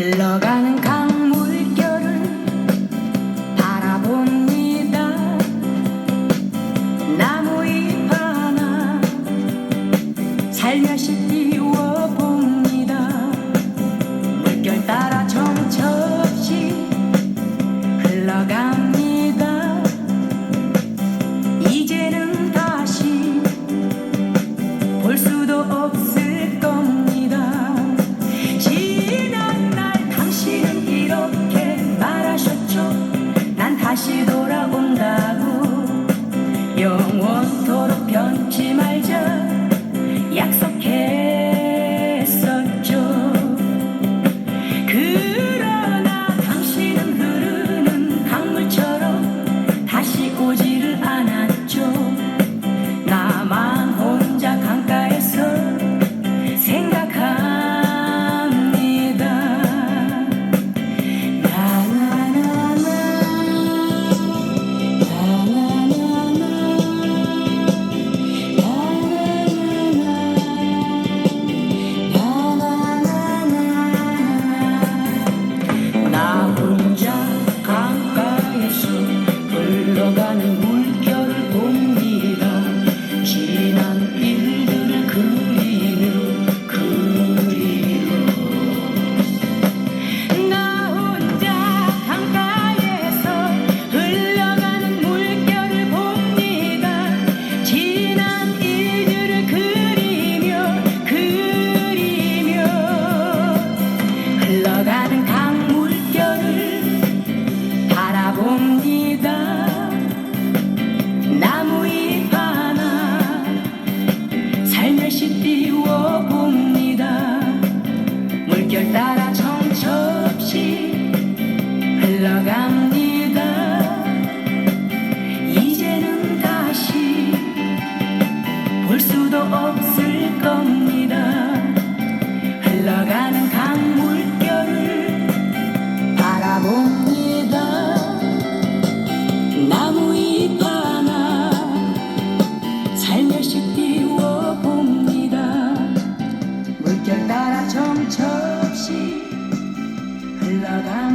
흘러가는 강물결을 바라봅니다. 나무잎 하나 살며시 띄워보 다시 돌아온다고 영원토록 올 수도 없을 겁니다. 흘러가는 강물결을 바라봅니다. 나무 잎 하나 살며시 띄워봅니다. 물결 따라 점점씩 흘러가